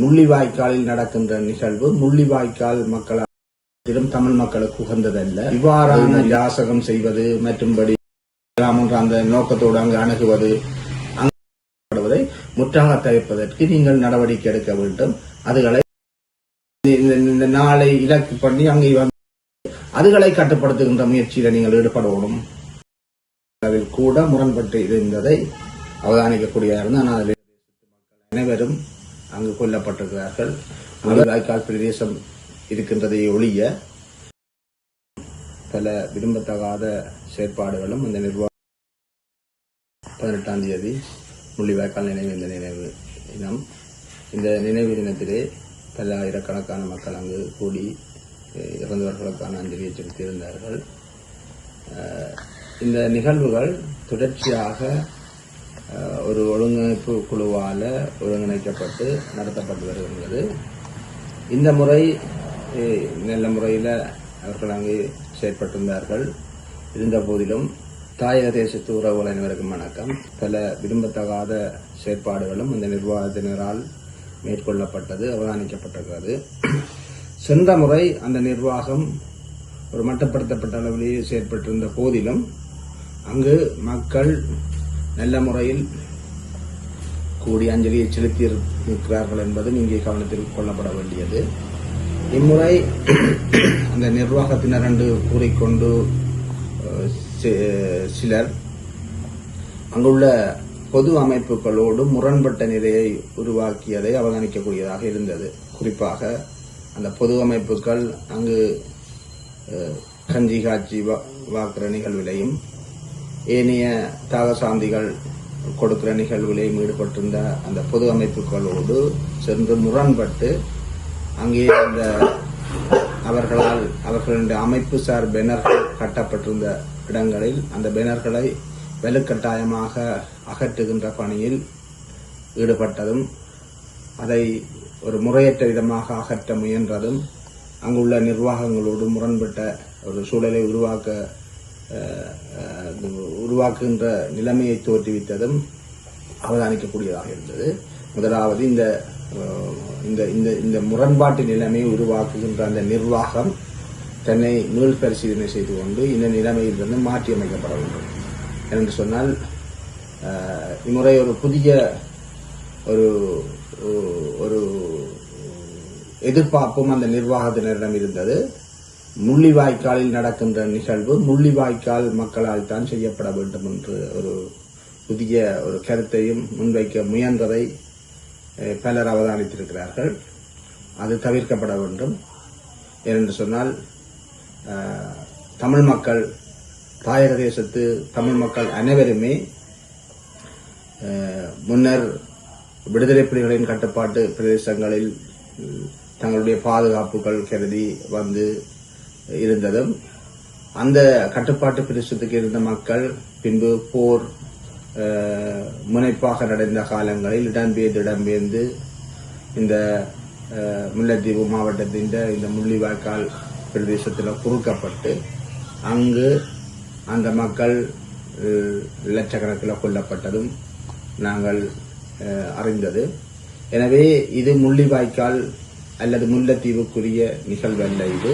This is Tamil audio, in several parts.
முள்ளிவாய்க்காலில் நடக்கின்ற நிகழ்வு முள்ளிவாய்க்கால் மக்களால் தமிழ் மக்களுக்கு உகந்ததல்ல. இவ்வாறான யாசகம் செய்வது மற்றும்படி ராமன் அந்த நோக்கத்தோடு அங்கு அணுகுவது அங்குவதை முற்றாக தவிர்ப்பதற்கு நீங்கள் நடவடிக்கை எடுக்க வேண்டும். அதுகளை இந்த- நாளை இலக்கு பண்ணி அங்கே வந்து அதுகளை கட்டுப்படுத்துகின்ற முயற்சியில நீங்கள் ஈடுபடணும். அதில் கூட முரண்பட்டு இருந்ததை அவதானிக்கக்கூடியதாக இருந்தால் ஆனால் அதில் அனைவரும் அங்கு கொல்லப்பட்டிருக்கிறார்கள். வாய்க்கால் பிரதேசம் இருக்கின்றதை ஒழிய பல விரும்பத்தகாத செயற்பாடுகளும் இந்த நிர்வாகம் பதினெட்டாம் தேதி முள்ளிவாய்க்கால் நினைவு இந்த நினைவு தினம். இந்த நினைவு தினத்திலே பல ஆயிரக்கணக்கான மக்கள் அங்கு கூடி இறந்தவர்களுக்கான அஞ்சலியை செலுத்தியிருந்தார்கள் இந்த நிகழ்வுகள் தொடர்ச்சியாக ஒரு ஒழுங்கமைப்பு குழுவால் ஒருங்கிணைக்கப்பட்டு நடத்தப்பட்டு வருகின்றது. இந்த முறை நல்ல முறையில் அவர்கள் அங்கே செயற்பட்டிருந்தார்கள். இருந்த போதிலும் தாயக தேசத்து உறவுகள் அனைவருக்கும் வணக்கம். பல விரும்பத்தகாத செயற்பாடுகளும் இந்த நிர்வாகத்தினரால் மேற்கொள்ளப்பட்டது அவதானிக்கப்பட்டிருக்கிறது. சென்ற முறை அந்த நிர்வாகம் ஒரு மட்டுப்படுத்தப்பட்ட அளவிலேயே செயற்பட்டிருந்த போதிலும் அங்கு மக்கள் நல்ல முறையில் கூடி அஞ்சலியை செலுத்தி இருக்கிறார்கள் என்பதும் இங்கே கவனத்தில் கொள்ளப்பட வேண்டியது. இம்முறை அந்த நிர்வாகத்தினர் என்று கூறிக்கொண்டு சிலர் அங்குள்ள பொது அமைப்புகளோடு முரண்பட்ட நிலையை உருவாக்கியதை அவதானிக்கக்கூடியதாக இருந்தது. குறிப்பாக அந்த பொது அமைப்புகள் அங்கு கஞ்சி காட்சி வா- வாக்குற நிகழ்விலையும் ஏனைய தாகசாந்திகள் கொடுக்கிற நிகழ்வுகளையும் ஈடுபட்டிருந்த அந்த பொது அமைப்புகளோடு சென்று முரண்பட்டு அங்கே அந்த அவர்களால் அவர்களுடைய அமைப்பு சார் பேனர்கள் கட்டப்பட்டிருந்த இடங்களில் அந்த பேனர்களை வலுக்கட்டாயமாக அகற்றுகின்ற பணியில் ஈடுபட்டதும் அதை ஒரு முறையற்ற விதமாக அகற்ற முயன்றதும் அங்குள்ள நிர்வாகங்களோடு முரண்பட்ட ஒரு சூழலை உருவாக்க உருவாக்குகின்ற நிலைமையை தோற்றுவித்ததும் அவதானிக்கக்கூடியதாக இருந்தது. முதலாவது இந்த இந்த இந்த இந்த முரண்பாட்டு நிலைமையை உருவாக்குகின்ற அந்த நிர்வாகம் தன்னை மீள் பரிசீலனை செய்து கொண்டு இந்த நிலைமையிலிருந்து மாற்றி அமைக்கப்பட வேண்டும். என்று சொன்னால் இம்முறை ஒரு புதிய ஒரு ஒரு எதிர்பார்ப்பும் அந்த நிர்வாகத்தினரிடம் இருந்தது. முள்ளிவாய்க்காலில் நடக்கின்ற நிகழ்வு முள்ளிவாய்க்கால் மக்களால் தான் செய்யப்பட வேண்டும் என்று ஒரு புதிய ஒரு கருத்தையும் முன்வைக்க முயன்றதை பலர் அவதானித்திருக்கிறார்கள். அது தவிர்க்கப்பட வேண்டும். ஏனென்று சொன்னால் தமிழ் மக்கள் தாயக தேசத்து தமிழ் மக்கள் அனைவருமே முன்னர் விடுதலை புலிகளின் கட்டுப்பாட்டு பிரதேசங்களில் தங்களுடைய பாதுகாப்புகள் கருதி வந்து இருந்ததும் அந்த கட்டுப்பாட்டு பிரதேசத்துக்கு இருந்த மக்கள் பின்பு போர் முனைப்பாக நடந்த காலங்களில் இடம்பெயர்ந்து இடம்பெயர்ந்து இந்த முல்லைத்தீவு மாவட்டத்தின் இந்த முள்ளிவாய்க்கால் பிரதேசத்தில் குறுக்கப்பட்டு அங்கு அந்த மக்கள் லட்சக்கணக்கில் கொல்லப்பட்டதும் நாங்கள் அறிந்தது. எனவே இது முள்ளிவாய்க்கால் அல்லது முல்லைத்தீவுக்குரிய நிகழ்வல்ல இது.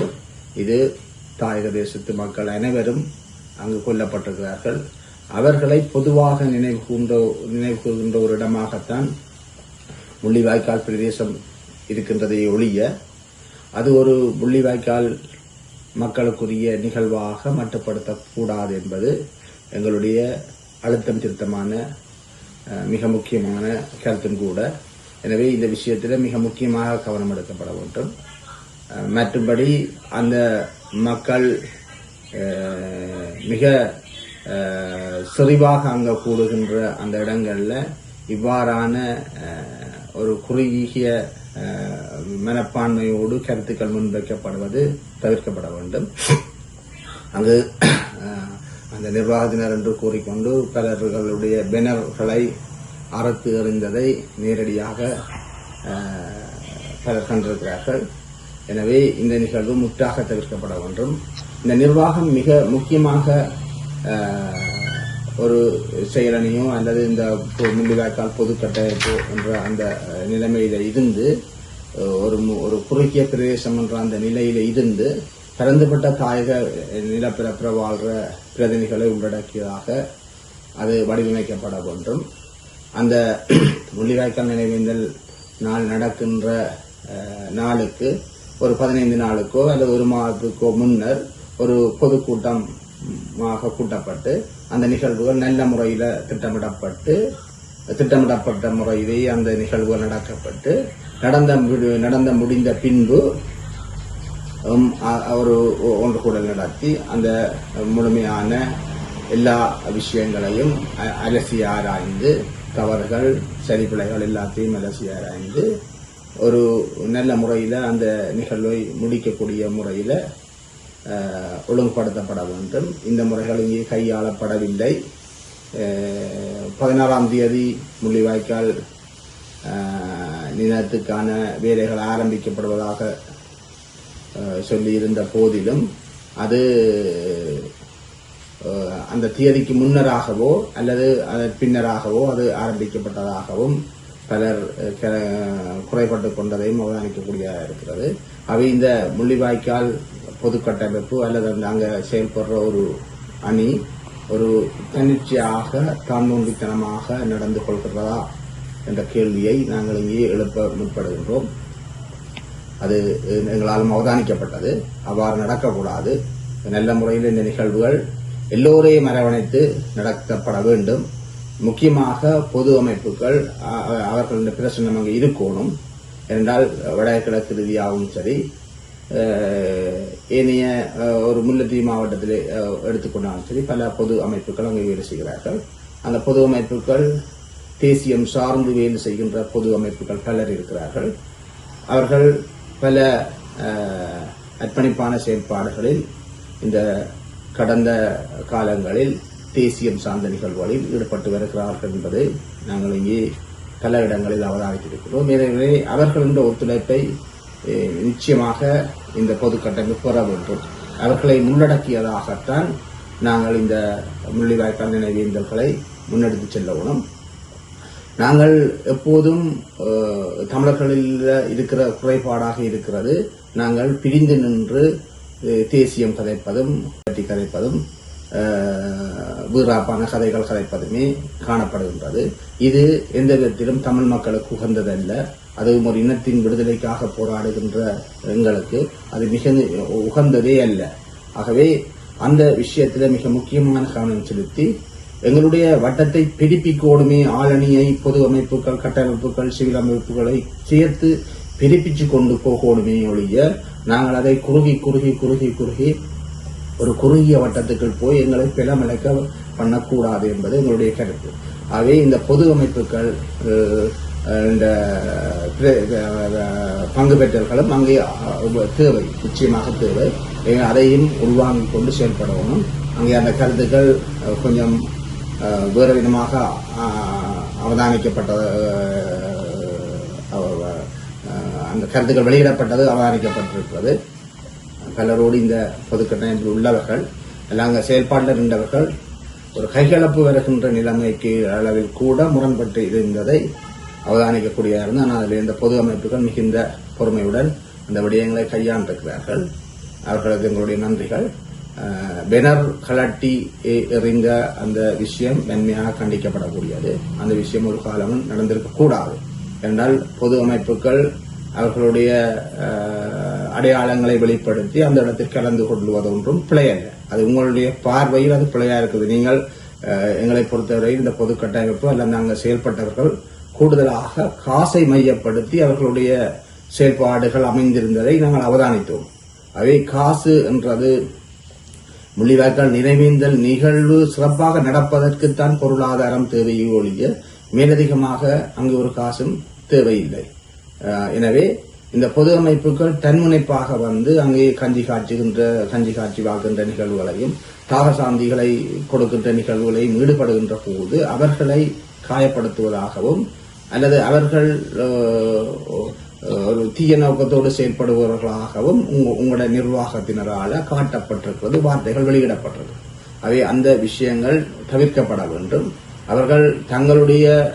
இது தாயக தேசத்து மக்கள் அனைவரும் அங்கு கொல்லப்பட்டிருக்கிறார்கள். அவர்களை பொதுவாக நினைவு கூர்ந்த நினைவு கூர்கின்ற ஒரு இடமாகத்தான் முள்ளிவாய்க்கால் பிரதேசம் இருக்கின்றதை ஒழிய அது ஒரு முள்ளிவாய்க்கால் மக்களுக்குரிய நிகழ்வாக மட்டுப்படுத்தக்கூடாது என்பது எங்களுடைய அழுத்தம் திருத்தமான மிக முக்கியமான கருத்தும் கூட. எனவே இந்த விஷயத்தில் மிக முக்கியமாக கவனம் எடுக்கப்பட வேண்டும். மற்றபடி மற்றும்படி அந்த மக்கள் மிக செறிவாக அங்கே கூடுகின்ற அந்த இடங்களில் இவ்வாறான ஒரு குறுகிய மனப்பான்மையோடு கருத்துக்கள் முன்வைக்கப்படுவது தவிர்க்கப்பட வேண்டும். அங்கு அந்த நிர்வாகத்தினர் என்று கூறிக்கொண்டு பலர்களுடைய பெனர்களை அறுத்து எறிந்ததை நேரடியாக பலர் கண்டிருக்கிறார்கள். எனவே இந்த நிகழ்வு முற்றாக தவிர்க்கப்பட வேண்டும். இந்த நிர்வாகம் மிக முக்கியமாக ஒரு செயலணியோ அல்லது இந்த முள்ளிவாய்க்கால் பொது கட்டமைப்பு என்ற அந்த நிலைமையில் நிலைமையில இருந்து ஒரு ஒரு குறுகிய பிரதேசம் என்ற அந்த நிலையில இருந்து பரந்துபட்ட தாயக நிலப்பிறப்பிற வாழ்கிற பிரதிநிதிகளை உள்ளடக்கியதாக அது வடிவமைக்கப்பட வேண்டும். அந்த முள்ளிவாய்க்கால் நினைவேந்தல் நாள் நடக்கின்ற நாளுக்கு ஒரு பதினைந்து நாளுக்கோ அல்லது ஒரு மாதத்துக்கோ முன்னர் ஒரு பொதுக்கூட்டமாக கூட்டப்பட்டு அந்த நிகழ்வுகள் நல்ல முறையில் திட்டமிடப்பட்டு திட்டமிடப்பட்ட முறையிலே அந்த நிகழ்வுகள் நடக்கப்பட்டு நடந்த முடி- நடந்த முடிந்த பின்பு ஒரு ஒன்று கூட நடத்தி அந்த முழுமையான எல்லா விஷயங்களையும் அ- அலசி ஆராய்ந்து தவறுகள் சரிப்பிழைகள் எல்லாத்தையும் அலசி ஆராய்ந்து ஒரு நல்ல முறையில் அந்த நிகழ்வை முடிக்கக்கூடிய முறையில் ஒழுங்குபடுத்தப்பட வேண்டும். இந்த முறைகள் இங்கே கையாளப்படவில்லை. பதினாறாம் தேதி முள்ளிவாய்க்கால் நிலத்துக்கான வேலைகள் ஆரம்பிக்கப்படுவதாக சொல்லியிருந்த போதிலும் அது அந்த தேதிக்கு முன்னராகவோ அல்லது அதன் பின்னராகவோ அது ஆரம்பிக்கப்பட்டதாகவும் பலர் குறைபட்டு கொண்டதையும் அவதானிக்கக்கூடிய இருக்கிறது. அவை இந்த முள்ளிவாய்க்கால் பொது கட்டமைப்பு அல்லது நாங்கள் செயல்படுற ஒரு அணி ஒரு தன்னிச்சையாக தான்மூண்டித்தனமாக நடந்து கொள்கிறதா என்ற கேள்வியை நாங்கள் இங்கே எழுப்ப முற்படுகின்றோம். அது எங்களால் அவதானிக்கப்பட்டது. அவ்வாறு நடக்கக்கூடாது. நல்ல முறையில் இந்த நிகழ்வுகள் எல்லோரையும் அரவணைத்து நடத்தப்பட வேண்டும். முக்கியமாக பொது அமைப்புகள் அவர்களுடைய அவர்களின் பிரச்சனை அங்கே இருக்கணும். என்றால் வடகிழக்கு ரீதியாகவும் சரி ஏனைய ஒரு முல்லைத்தீவு மாவட்டத்தில் எடுத்துக்கொண்டாலும் சரி பல பொது அமைப்புகள் அங்கே வேலை செய்கிறார்கள். அந்த பொது அமைப்புகள் தேசியம் சார்ந்து வேலை செய்கின்ற பொது அமைப்புகள் பலர் இருக்கிறார்கள். அவர்கள் பல அர்ப்பணிப்பான செயல்பாடுகளில் இந்த கடந்த காலங்களில் தேசியம் சார்ந்த நிகழ்வுகளில் ஈடுபட்டு வருகிறார்கள் என்பதை நாங்கள் இங்கே பல இடங்களில் அவதானித்திருக்கிறோம். எனவே அவர்களின் ஒத்துழைப்பை நிச்சயமாக இந்த பொது கட்டமைப்பு பெற வேண்டும். அவர்களை உள்ளடக்கியதாகத்தான் நாங்கள் இந்த முள்ளிவாய்க்கால் நினைவேந்தல்களை முன்னெடுத்துச் செல்லவும் நாங்கள் எப்போதும் தமிழர்களில் இருக்கிற குறைபாடாக இருக்கிறது. நாங்கள் பிரிந்து நின்று தேசியம் கதைப்பதும் பற்றி கதைப்பதும் வீராப்பான கதைகள் கதைப்பதுமே காணப்படுகின்றது. இது எந்த விதத்திலும் தமிழ் மக்களுக்கு உகந்ததல்ல. அதுவும் ஒரு இனத்தின் விடுதலைக்காக போராடுகின்ற எங்களுக்கு அது மிக உகந்ததே அல்ல. ஆகவே அந்த விஷயத்தில் மிக முக்கியமான கவனம் செலுத்தி எங்களுடைய வட்டத்தை பிடிப்பிக்கோடுமே ஆளணியை பொது அமைப்புகள் கட்டமைப்புகள் சிவில் அமைப்புகளை சேர்த்து பிரிப்பிச்சு கொண்டு போகணுமே ஒழிய நாங்கள் அதை குறுகி குறுகி குறுகி குறுகி ஒரு குறுகிய வட்டத்துக்குள் போய் எங்களை பிளமிழக்க பண்ணக்கூடாது என்பது எங்களுடைய கருத்து. ஆகவே இந்த பொது அமைப்புகள் இந்த பங்கு பெற்றவர்களும் அங்கே தேவை நிச்சயமாக தேவை. அதையும் உள்வாங்கி கொண்டு செயல்படணும். அங்கே அந்த கருத்துக்கள் கொஞ்சம் வேறு விதமாக அவதானிக்கப்பட்ட அந்த கருத்துக்கள் வெளியிடப்பட்டது அவதானிக்கப்பட்டிருக்கிறது. பலரோடு இந்த பொதுக்கட்டமைப்பில் உள்ளவர்கள் எல்லாம் அங்கே செயல்பாட்டில் இருந்தவர்கள் ஒரு கைகலப்பு வருகின்ற நிலைமைக்கு அளவில் கூட முரண்பட்டு இருந்ததை அவதானிக்கக்கூடிய இருந்து ஆனால் அதில் இந்த பொது அமைப்புகள் மிகுந்த பொறுமையுடன் அந்த விடயங்களை கையாண்டிருக்கிறார்கள். அவர்களது எங்களுடைய நன்றிகள். பெனர் கலட்டி எறிந்த அந்த விஷயம் மென்மையாக கண்டிக்கப்படக்கூடியது. அந்த விஷயம் ஒரு காலமும் நடந்திருக்க கூடாது என்றால் பொது அமைப்புகள் அவர்களுடைய அடையாளங்களை வெளிப்படுத்தி அந்த இடத்தில் கலந்து கொள்வது ஒன்றும் பிழையல்ல. அது உங்களுடைய பார்வையில் அது பிழையா இருக்குது. நீங்கள் எங்களை பொறுத்தவரையில் இந்த பொது கட்டமைப்பு அல்லது நாங்கள் செயல்பட்டவர்கள் கூடுதலாக காசை மையப்படுத்தி அவர்களுடைய செயல்பாடுகள் அமைந்திருந்ததை நாங்கள் அவதானித்தோம். அவை காசு என்றது முள்ளிவாய்க்கால் நினைவேந்தல் நிகழ்வு சிறப்பாக நடப்பதற்குத்தான் பொருளாதாரம் தேவையோ ஒழிய மேலதிகமாக அங்கு ஒரு காசும் தேவையில்லை. எனவே இந்த பொது அமைப்புகள் தன்முனைப்பாக வந்து அங்கே கஞ்சி காய்ச்சுகின்ற கஞ்சி காட்சி வாக்குகின்ற நிகழ்வுகளையும் தாகசாந்திகளை கொடுக்கின்ற நிகழ்வுகளையும் ஈடுபடுகின்ற போது அவர்களை காயப்படுத்துவதாகவும் அல்லது அவர்கள் ஒரு தீய நோக்கத்தோடு செயல்படுபவர்களாகவும் உங்க- உங்களுடைய நிர்வாகத்தினரால காட்டப்பட்டிருக்கிறது வார்த்தைகள் வெளியிடப்பட்டது அவை அந்த விஷயங்கள் தவிர்க்கப்பட வேண்டும். அவர்கள் தங்களுடைய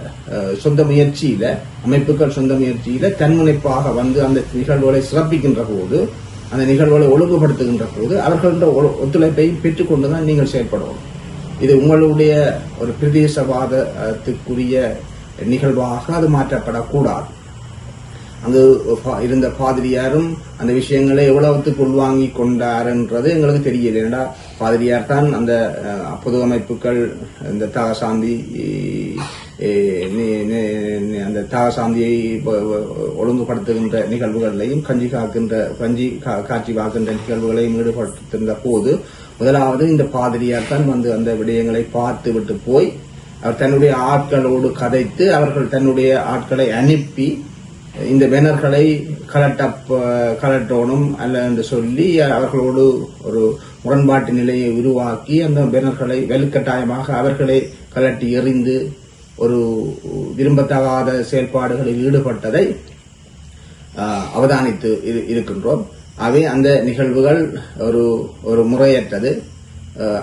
சொந்த முயற்சியில அமைப்புகள் சொந்த முயற்சியில தன்முனைப்பாக வந்து அந்த நிகழ்வுகளை சிறப்பிக்கின்ற போது அந்த நிகழ்வுகளை ஒழுங்குபடுத்துகின்ற போது அவர்கள ஒ- ஒத்துழைப்பை பெற்றுக்கொண்டுதான் நீங்கள் செயல்படணும் இது உங்களுடைய ஒரு பிரதேசவாதத்துக்குரிய நிகழ்வாக அது மாற்றப்படக்கூடாது. அங்கு பா- இருந்த பாதிரியாரும் அந்த விஷயங்களை எவ்வளவுத்துக்கு உள்வாங்கி கொண்டாருன்றது எங்களுக்கு தெரியல. ஏன்னா பாதிரியார் தான் அந்த பொது அமைப்புகள் இந்த தாகசாந்தி அந்த தாகசாந்தியை ஒழுங்குபடுத்துகின்ற நிகழ்வுகளையும் கஞ்சி காக்கின்ற கஞ்சி கா- காட்சி காக்கின்ற நிகழ்வுகளையும் ஈடுபடுத்திருந்த போது முதலாவது இந்த பாதிரியார் தான் வந்து அந்த விடயங்களை பார்த்து விட்டு போய் அவர் தன்னுடைய ஆட்களோடு கதைத்து அவர்கள் தன்னுடைய ஆட்களை அனுப்பி இந்த பேனர்களை கலட்ட கலட்டணும் uh, அல்ல என்று சொல்லி அவர்களோடு ஒரு முரண்பாட்டு நிலையை உருவாக்கி அந்த பேனர்களை வலுக்கட்டாயமாக அவர்களை கலட்டி எறிந்து ஒரு விரும்பத்தகாத செயல்பாடுகளில் ஈடுபட்டதை அவதானித்து இரு- இருக்கின்றோம். அவை அந்த நிகழ்வுகள் ஒரு ஒரு முறையற்றது.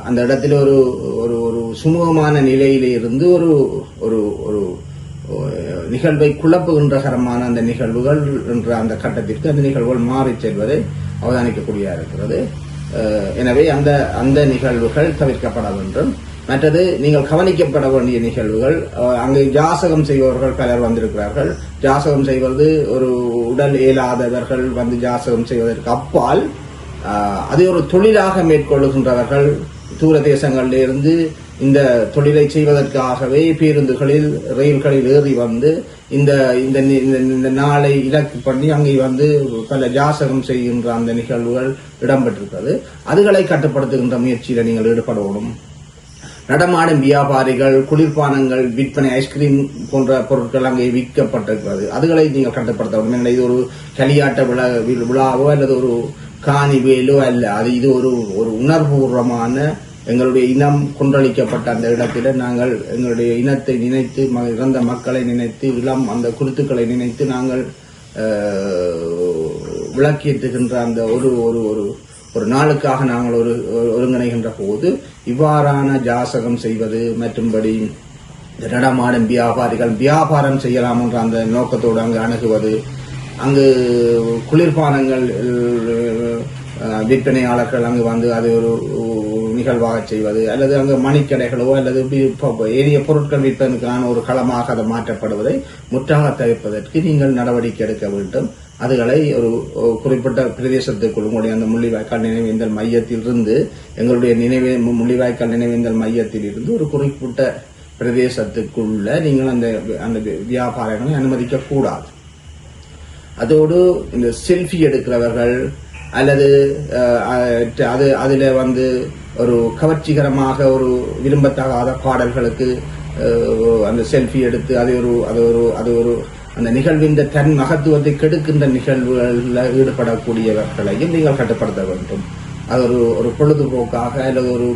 அந்த இடத்தில் ஒரு ஒரு ஒரு சுமூகமான நிலையிலிருந்து ஒரு ஒரு ஒரு நிகழ்வை குழப்புகின்றகரமான அந்த நிகழ்வுகள் என்ற அந்த கட்டத்திற்கு அந்த நிகழ்வுகள் மாறிச் செல்வதை அவதானிக்கக்கூடிய இருக்கிறது. எனவே அந்த அந்த நிகழ்வுகள் தவிர்க்கப்பட வேண்டும். மற்றது நீங்கள் கவனிக்கப்பட வேண்டிய நிகழ்வுகள் அங்கு ஜாசகம் செய்பவர்கள் பலர் வந்திருக்கிறார்கள். ஜாசகம் செய்வது ஒரு உடல் இயலாதவர்கள் வந்து ஜாசகம் செய்வதற்கு அப்பால் அதை ஒரு தொழிலாக மேற்கொள்ளுகின்றவர்கள் தூர தேசங்களிலிருந்து இந்த தொழிலை செய்வதற்காகவே பேருந்துகளில் ரயில்களில் ஏறி வந்து இந்த இந்த இந்த- நாளை இலக்கு பண்ணி அங்கே வந்து பல ஜாசகம் செய்கின்ற அந்த நிகழ்வுகள் இடம்பெற்றிருக்கிறது. அதுகளை கட்டுப்படுத்துகின்ற முயற்சியில் நீங்கள் ஈடுபடணும். நடமாடும் வியாபாரிகள் குளிர்பானங்கள் விற்பனை ஐஸ்கிரீம் போன்ற பொருட்கள் அங்கே விற்கப்பட்டிருக்கிறது. அதுகளை நீங்கள் கட்டுப்படுத்த வேண்டும் இது ஒரு களியாட்ட விழா விழாவோ அல்லது ஒரு காணி வேலோ அல்ல. அது இது ஒரு ஒரு உணர்வுபூர்வமான எங்களுடைய இனம் கொன்றளிக்கப்பட்ட அந்த இடத்தில நாங்கள் எங்களுடைய இனத்தை நினைத்து ம- இறந்த மக்களை நினைத்து இளம் அந்த குருத்துக்களை நினைத்து நாங்கள் அஹ், அந்த ஒரு ஒரு ஒரு ஒரு நாளுக்காக நாங்கள் ஒரு ஒருங்கிணைகின்ற போது இவ்வாறான ஜாசகம் செய்வது மற்றும்படி நடமாடும் வியாபாரிகள் வியாபாரம் செய்யலாம் என்ற அந்த நோக்கத்தோடு அங்கு அணுகுவது அங்கு குளிர்பானங்கள் விற்பனையாளர்கள் அங்கு வந்து அது ஒரு நிகழ்வாக செய்வது அல்லது அங்கு மணிக்கடைகளோ அல்லது எரிய பொருட்கள் விற்பதற்கான ஒரு களமாக அது மாற்றப்படுவதை முற்றாக தவிர்ப்பதற்கு நீங்கள் நடவடிக்கை எடுக்க வேண்டும். அதுகளை ஒரு குறிப்பிட்ட பிரதேசத்துக்குள் உங்களுடைய அந்த முள்ளிவாய்க்கால் நினைவேந்தல் மையத்தில் இருந்து எங்களுடைய நினைவே முள்ளிவாய்க்கால் நினைவேந்தல் மையத்தில் இருந்து ஒரு குறிப்பிட்ட பிரதேசத்துக்குள்ள நீங்கள் அந்த அந்த வியாபாரங்களை அனுமதிக்க கூடாது அதோடு இந்த செல்ஃபி எடுக்கிறவர்கள் அல்லது அது அதில் வந்து ஒரு கவர்ச்சிகரமாக ஒரு விரும்பத்தகாத பாடல்களுக்கு அந்த செல்ஃபி எடுத்து அது ஒரு அது ஒரு அது ஒரு அந்த நிகழ்வின் தன் மகத்துவத்தை கெடுக்கின்ற நிகழ்வுகளில் ஈடுபடக்கூடியவர்களையும் நீங்கள் கட்டுப்படுத்த வேண்டும். அது ஒரு ஒரு பொழுதுபோக்காக அல்லது ஒரு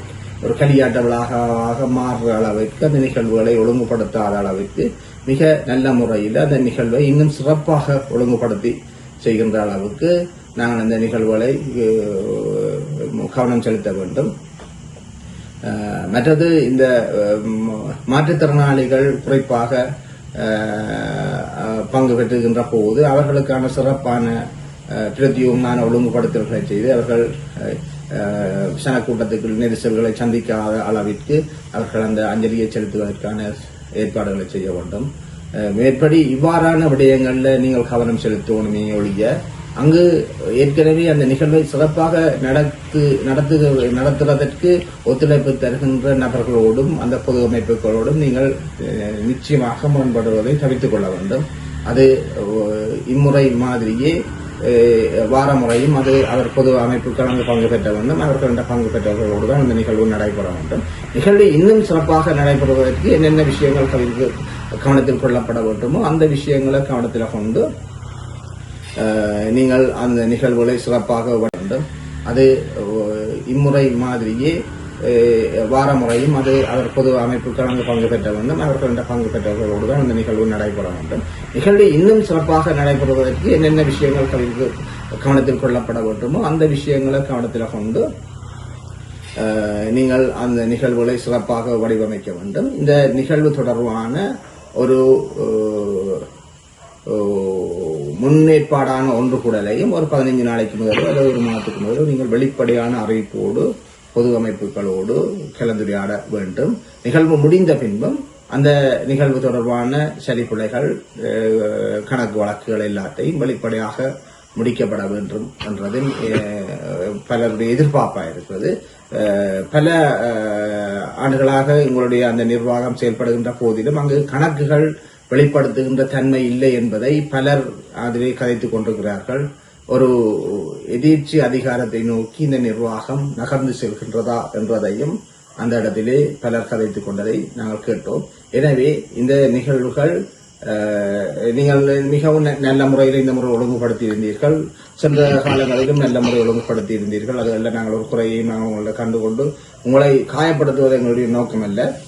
ஒரு களியாட்டவளாக மாறுற அளவிற்கு அந்த நிகழ்வுகளை ஒழுங்குபடுத்தாத அளவிற்கு மிக நல்ல முறையில் அந்த நிகழ்வை இன்னும் சிறப்பாக ஒழுங்குபடுத்தி செய்கின்ற அளவுக்கு நாங்கள் அந்த நிகழ்வுகளை கவனம் செலுத்த வேண்டும். மற்றது இந்த மாற்றுத்திறனாளிகள் குறிப்பாக பங்கு பெற்றுகின்ற போது அவர்களுக்கான சிறப்பான அஹ், ஒழுங்குபடுத்தல்களை செய்து அவர்கள் அஹ், சனக்கூட்டத்துக்குள் நெரிசல்களை சந்திக்காத அளவிற்கு அவர்கள் அந்த அஞ்சலியை செலுத்துவதற்கான ஏற்பாடுகளை செய்ய வேண்டும். மேற்படி இவ்வாறான விடயங்களில் நீங்கள் கவனம் செலுத்தணுமே ஒழிய அங்கு ஏற்கனவே அந்த நிகழ்வை சிறப்பாக நடத்து நடத்து நடத்துவதற்கு ஒத்துழைப்பு தருகின்ற நபர்களோடும் அந்த பொது அமைப்புகளோடும் நீங்கள் நிச்சயமாக முரண்படுவதை தவித்துக் கொள்ள வேண்டும். அது இம்முறை மாதிரியே வார முறையும் அது அவர் பொது அமைப்புகள் அங்கு பங்கு பெற்ற வேண்டும். அவர்கள் அந்த பங்கு பெற்றவர்களோடு தான் அந்த நிகழ்வு நடைபெற வேண்டும். நிகழ்வு இன்னும் சிறப்பாக நடைபெறுவதற்கு என்னென்ன விஷயங்கள் கவிழ்ந்து கவனத்தில் கொள்ளப்பட வேண்டுமோ அந்த விஷயங்களை கவனத்தில் கொண்டு நீங்கள் அந்த நிகழ்வுகளை சிறப்பாக வேண்டும். அது இம்முறை மாதிரியே வார முறையும் அது அவர் பொது அமைப்புகள் அங்கு பங்கு பெற்ற வேண்டும். அவர்கள் இந்த பங்கு பெற்றவர்களோடு தான் அந்த நிகழ்வு நடைபெற வேண்டும். நிகழ்வு இன்னும் சிறப்பாக நடைபெறுவதற்கு என்னென்ன விஷயங்கள் கவிழ்ந்து கவனத்தில் கொள்ளப்பட வேண்டுமோ அந்த விஷயங்களை கவனத்தில் கொண்டு நீங்கள் அந்த நிகழ்வுகளை சிறப்பாக வடிவமைக்க வேண்டும். இந்த நிகழ்வு தொடர்பான ஒரு முன்னேற்பாடான ஒன்று கூடலையும் ஒரு பதினைஞ்சு நாளைக்கு முதலோ அல்லது ஒரு மாதத்துக்கு முதலோ நீங்கள் வெளிப்படையான அறிவிப்போடு பொது அமைப்புகளோடு கலந்துரையாட வேண்டும். நிகழ்வு முடிந்த பின்பும் அந்த நிகழ்வு தொடர்பான சரிப்புலைகள் கணக்கு வழக்குகள் எல்லாத்தையும் வெளிப்படையாக முடிக்கப்பட வேண்டும் என்றதில் பலருடைய எதிர்பார்ப்பாக இருக்கிறது. பல ஆண்டுகளாக எங்களுடைய அந்த நிர்வாகம் செயல்படுகின்ற போதிலும் அங்கு கணக்குகள் வெளிப்படுத்துகின்ற தன்மை இல்லை என்பதை பலர் அதுவே கதைத்துக் கொண்டிருக்கிறார்கள். ஒரு எதிர்ச்சி அதிகாரத்தை நோக்கி இந்த நிர்வாகம் நகர்ந்து செல்கின்றதா என்றதையும் அந்த இடத்திலே பலர் கதைத்துக் கொண்டதை நாங்கள் கேட்டோம். எனவே இந்த நிகழ்வுகள் நீங்கள் மிகவும் ந- நல்ல முறையில் இந்த முறை ஒழுங்குபடுத்தி இருந்தீர்கள் சென்ற காலங்களிலும் நல்ல முறை ஒழுங்குபடுத்தி இருந்தீர்கள் அதெல்லாம் நாங்கள் ஒரு குறையையும் நாங்கள் உங்களை கண்டுகொண்டு உங்களை காயப்படுத்துவது எங்களுடைய நோக்கம் அல்ல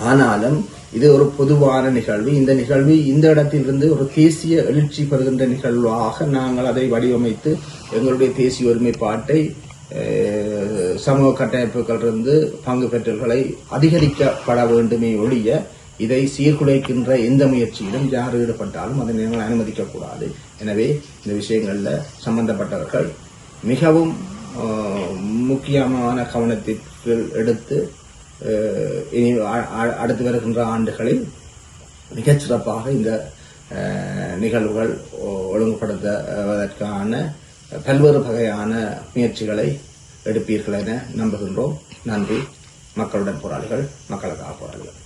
ஆனாலும் இது ஒரு பொதுவான நிகழ்வு. இந்த நிகழ்வு இந்த இடத்திலிருந்து ஒரு தேசிய எழுச்சி பெறுகின்ற நிகழ்வாக நாங்கள் அதை வடிவமைத்து எங்களுடைய தேசிய ஒருமைப்பாட்டை சமூக கட்டமைப்புகளிலிருந்து பங்கு பெற்றவர்களை அதிகரிக்கப்பட வேண்டுமே ஒழிய இதை சீர்குலைக்கின்ற எந்த முயற்சியிலும் யார் ஈடுபட்டாலும் அதை நீங்கள் அனுமதிக்கக்கூடாது. எனவே இந்த விஷயங்களில் சம்பந்தப்பட்டவர்கள் மிகவும் முக்கியமான கவனத்திற்கு எடுத்து இனி அடுத்து வருகின்ற ஆண்டுகளில் மிகச் சிறப்பாக இந்த நிகழ்வுகள் ஒழுங்குபடுத்துவதற்கான பல்வேறு வகையான முயற்சிகளை எடுப்பீர்கள் என நம்புகின்றோம். நன்றி. மக்களுடன் போராளிகள் மக்களுக்காக போராளிகள்.